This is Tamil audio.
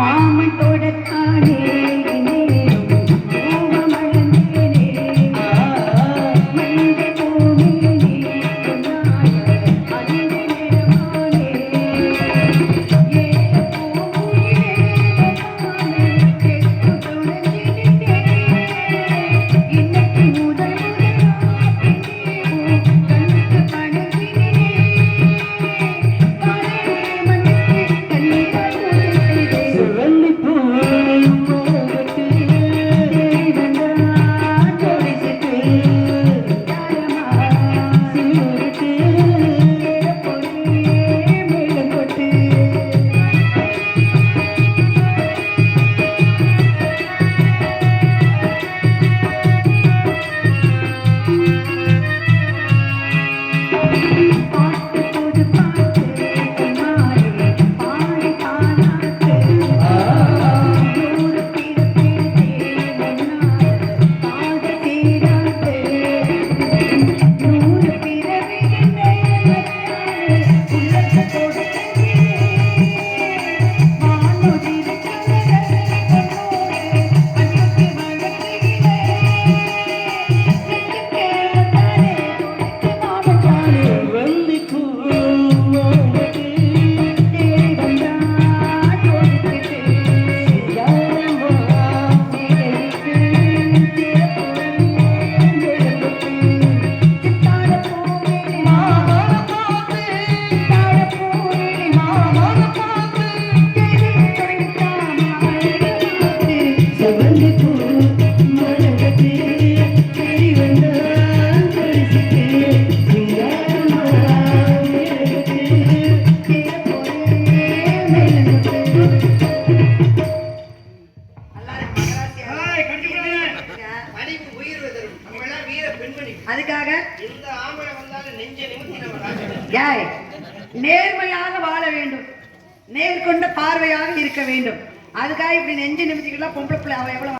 மாமன் தொடக்க அதுக்காக எந்த நேர்மையாக வாழ வேண்டும். நேர்கொண்ட பார்வையாக இருக்க வேண்டும். அதுக்காக இப்படி நெஞ்சு நிமித்திக்கலாம் பொம்பளை பிள்ளை அவ எவ்வளவு